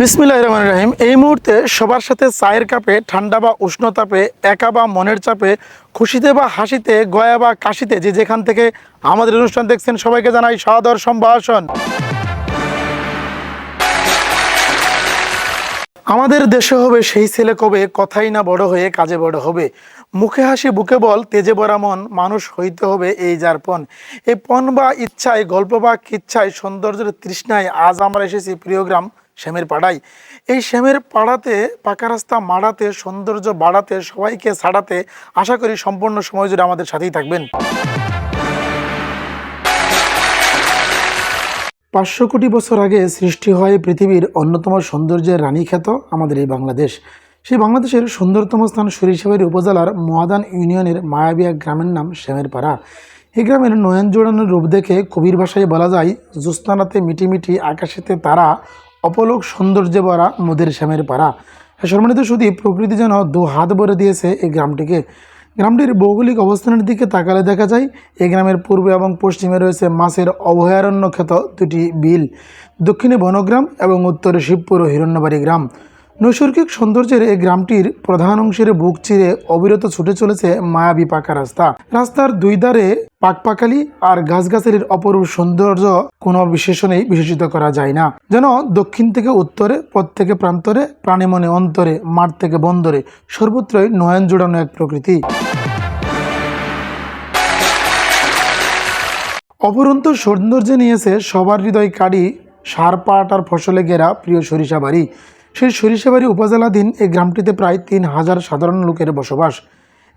বিসমিল্লাহ রহমান রাহিম। এই মুহূর্তে সবার সাথে চায়ের কাপে, ঠান্ডা বা উষ্ণতাপে একা বা মনের চাপে, খুশিতে বা হাসিতে, গয়া বা কাশিতে যে যেখান থেকে আমাদের অনুষ্ঠান দেখছেন সবাইকে জানাই সাদর সম্ভাষণ। আমাদের দেশে হবে সেই ছেলে কবে, কথাই না বড় হয়ে কাজে বড় হবে। মুখে হাসি, বুকে বল, তেজে বরা মন, মানুষ হইতে হবে এই যার পণ। এই পণ বা ইচ্ছায়, গল্প বা কিচ্ছায়, সৌন্দর্যের তৃষ্ণায় আজ আমরা এসেছি প্রিয় গ্রাম শ্যামের পাড়ায়। এই শ্যামের পাড়াতে, পাকা রাস্তা মাড়াতে, সৌন্দর্য বাড়াতে, সবাইকে ছাড়াতে আশা করি সম্পূর্ণ সময় জুড়ে আমাদের সাথেই থাকবেন। পাঁচশো কোটি বছর আগে সৃষ্টি হয় পৃথিবীর অন্যতম সৌন্দর্যের রানীখ্যাত আমাদের এই বাংলাদেশ। সেই বাংলাদেশের সুন্দরতম স্থান সরিষাবাড়ি উপজেলার মহাদান ইউনিয়নের মায়াবিয়া গ্রামের নাম শ্যামের পাড়া। এই গ্রামের নয়ন জোড়ানোর রূপ দেখে কবির ভাষায় বলা যায় জ্যোৎস্নারাতে মিটিমিটি আকাশেতে তারা অপলোক সৌন্দর্যে ভরা মোদের শ্যামের পাড়া। সম্মানিত শুধু প্রকৃতি যেন দু হাত ভরে দিয়েছে এই গ্রামটিকে। গ্রামটির ভৌগোলিক অবস্থানের দিকে তাকালে দেখা যায় এই গ্রামের পূর্বে এবং পশ্চিমে রয়েছে মাছের অভয়ারণ্য খ্যাত দুটি বিল, দক্ষিণে বনগ্রাম এবং উত্তরে শিবপুর ও হিরণ্যবাড়ি গ্রাম। নৈসর্গিক সৌন্দর্যের এই গ্রামটির প্রধান অংশের বুক চিরে অবিরত ছুটে চলেছে মায়াবী পাকা রাস্তা। রাস্তার দুই ধারে পাকপাকালি আর গাছগাছালির অপরূপ সৌন্দর্য কোনো বিশেষণেই বিশেষিত করা যায় না। যেন দক্ষিণ থেকে উত্তরে থেকে প্রান্তরে, প্রাণে মনে অন্তরে, মাঠ থেকে বন্দরে সর্বত্রই নয়ন জোড়ানো এক প্রকৃতি। অপরন্ত সৌন্দর্যে নিয়েছে সবার হৃদয় কাড়ি, সার পাট আর ফসলে ঘেরা প্রিয় সরিষাবাড়ি সেই সরিষাবাড়ি উপজেলাধীন এই গ্রামটিতে প্রায় তিন হাজার সাধারণ লোকের বসবাস।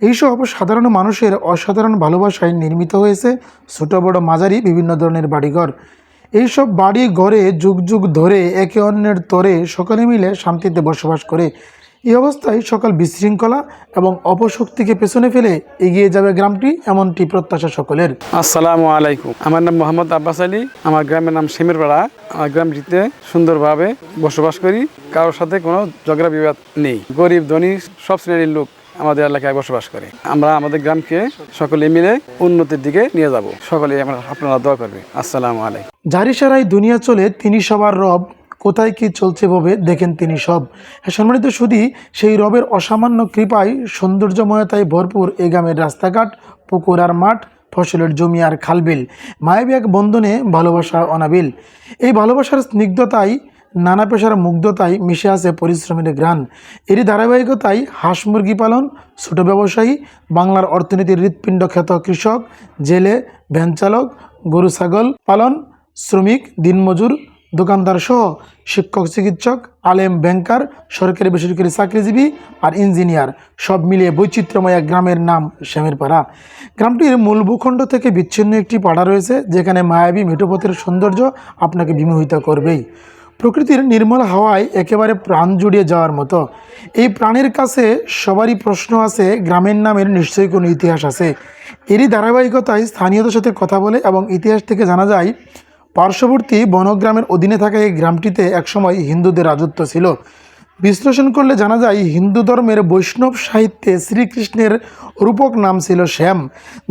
এইসব সাধারণ মানুষের অসাধারণ ভালোবাসায় নির্মিত হয়েছে ছোট বড় মাঝারি বিভিন্ন ধরনের বাড়িঘর। এইসব বাড়ি ঘরে যুগ যুগ ধরে একে অন্যের তরে সকলে মিলে শান্তিতে বসবাস করে। এই অবস্থায় সকাল বিশৃঙ্খলা এবং অপশক্তিকে পেছনে ফেলে এগিয়ে যাবে গ্রামটি, এমনটি প্রত্যাশা সকলের। আসসালামু আলাইকুম। আমার নাম মোহাম্মদ আব্বাস আলী। আমার গ্রামের নাম সেমেরপাড়া। আমার গ্রামটিতে সুন্দরভাবে বসবাস করি। কারোর সাথে কোনো ঝগড়া বিবাদ নেই। গরিব, ধনী, সব শ্রেণির লোক। আমাদের এলাকায় বসবাস করে। আমরা আমাদের গ্রামকে সকলে মিলে উন্নতির দিকে নিয়ে যাব। সকলে আমরা আপনারা দোয়া করবে আসসালামু আলাইকুম। জারি সারাই দুনিয়া চলে তিনি সবার রব। কোথায় কি চলছে ভাবে দেখেন তিনি সব। হ্যাঁ সম্মানিত শুধু সেই রবের অসামান্য কৃপায় সৌন্দর্যময়তায় ভরপুর এই গ্রামের রাস্তাঘাট, পুকুর আর মাঠ, ফসলের জমি আর খালবিল। মায়াবী এক বন্ধনে ভালোবাসা অনাবিল। এই ভালোবাসার স্নিগ্ধতায় নানা পেশার মুগ্ধতায় মিশে আছে পরিশ্রমের গ্রান এরই ধারাবাহিকতায় হাঁস মুরগি পালন, ছোট ব্যবসায়ী, বাংলার অর্থনীতির হৃৎপিণ্ড খ্যাত কৃষক, জেলে, ভ্যান চালক, গরু, ছাগল পালন, শ্রমিক, দিনমজুর, দোকানদার সহ শিক্ষক, চিকিৎসক, আলেম, ব্যাংকার, সরকারি, বেসরকারি চাকরিজীবী আর ইঞ্জিনিয়ার। সব মিলিয়ে বৈচিত্র্যময় এক গ্রামের নাম শ্যামের পাড়া গ্রামটির মূল ভূখণ্ড থেকে বিচ্ছিন্ন একটি পাড়া রয়েছে, যেখানে মায়াবী মেঠোপথের সৌন্দর্য আপনাকে বিমোহিত করবেই। প্রকৃতির নির্মল হাওয়ায় একেবারে প্রাণ জুড়িয়ে যাওয়ার মতো। এই প্রাণের কাছে সবারই প্রশ্ন আছে, গ্রামের নামের নিশ্চয়ই কোনো ইতিহাস আছে। এরই ধারাবাহিকতায় স্থানীয়দের সাথে কথা বলে এবং ইতিহাস থেকে জানা যায়, পার্শ্ববর্তী বনগ্রামের অধীনে থাকা এই গ্রামটিতে একসময় হিন্দুদের রাজত্ব ছিল। বিশ্লেষণ করলে জানা যায়, হিন্দু ধর্মের বৈষ্ণব সাহিত্যে শ্রীকৃষ্ণের রূপক নাম ছিল শ্যাম।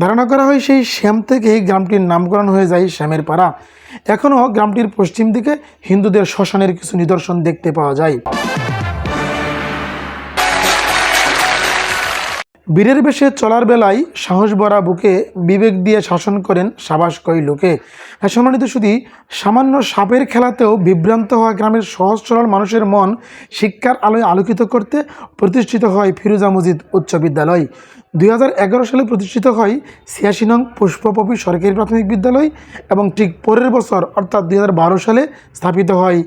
ধারণা করা হয় সেই শ্যাম থেকেই গ্রামটির নামকরণ হয়ে যায় শ্যামের পাড়া। এখনও গ্রামটির পশ্চিম দিকে হিন্দুদের শ্মশানের কিছু নিদর্শন দেখতে পাওয়া যায়। বীরের বেশে চলার বেলায় সাহস বরা বুকে বিবেক দিয়ে শাসন করেন সাবাস কই লোকে। সম্মানিত শুধু সামান্য সাপের খেলাতেও বিভ্রান্ত হওয়া গ্রামের সহজ সরল মানুষের মন শিক্ষার আলোয় আলোকিত করতে প্রতিষ্ঠিত হয় ফিরোজা মজিদ উচ্চ বিদ্যালয়। দুই হাজার এগারো সালে প্রতিষ্ঠিত হয় ছিয়াশি নং পুষ্পপপি সরকারি প্রাথমিক বিদ্যালয় এবং ঠিক পরের বছর, অর্থাৎ দুই হাজার বারো সালে স্থাপিত হয়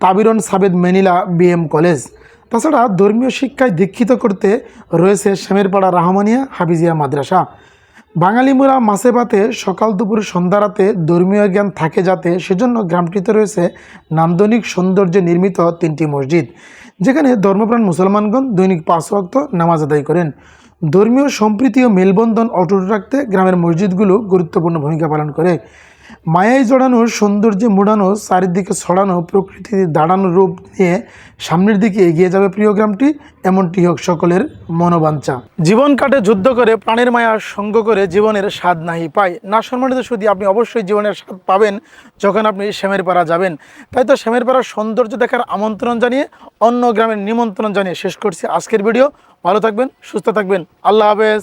তাবিরন সাবেদ মেনিলা বিএম কলেজ। তাছাড়া ধর্মীয় শিক্ষায় দীক্ষিত করতে রয়েছে শ্যামেরপাড়া রাহমানিয়া হাফিজিয়া মাদ্রাসা। বাঙালি মোরা মাসে ভাতে সকাল দুপুর সন্ধ্যা রাতে ধর্মীয় জ্ঞান থাকে যাতে সেজন্য গ্রামটিতে রয়েছে নান্দনিক সৌন্দর্যে নির্মিত তিনটি মসজিদ, যেখানে ধর্মপ্রাণ মুসলমানগণ দৈনিক পাঁচ ওয়াক্ত নামাজ আদায় করেন। ধর্মীয় সম্প্রীতি ও মেলবন্ধন অটুট রাখতে গ্রামের মসজিদগুলো গুরুত্বপূর্ণ ভূমিকা পালন করে। মায়ায় জড়ানো, সৌন্দর্যে মোড়ানো, চারিদিকে ছড়ানো প্রকৃতির দাঁড়ানো রূপ নিয়ে সামনের দিকে এগিয়ে যাবে প্রিয় গ্রামটি, এমনটি হোক সকলের মনোবাঞ্ছা। জীবন কাটে যুদ্ধ করে, প্রাণের মায়া সঙ্গ করে জীবনের স্বাদ নাহি পায়। না সম্মানিত শুধু আপনি অবশ্যই জীবনের স্বাদ পাবেন যখন আপনি শ্যামের পাড়া যাবেন। তাই তো শ্যামের পাড়ার সৌন্দর্য দেখার আমন্ত্রণ জানিয়ে, অন্য গ্রামের নিমন্ত্রণ জানিয়ে শেষ করছি আজকের ভিডিও। ভালো থাকবেন, সুস্থ থাকবেন। আল্লাহ হাফেজ।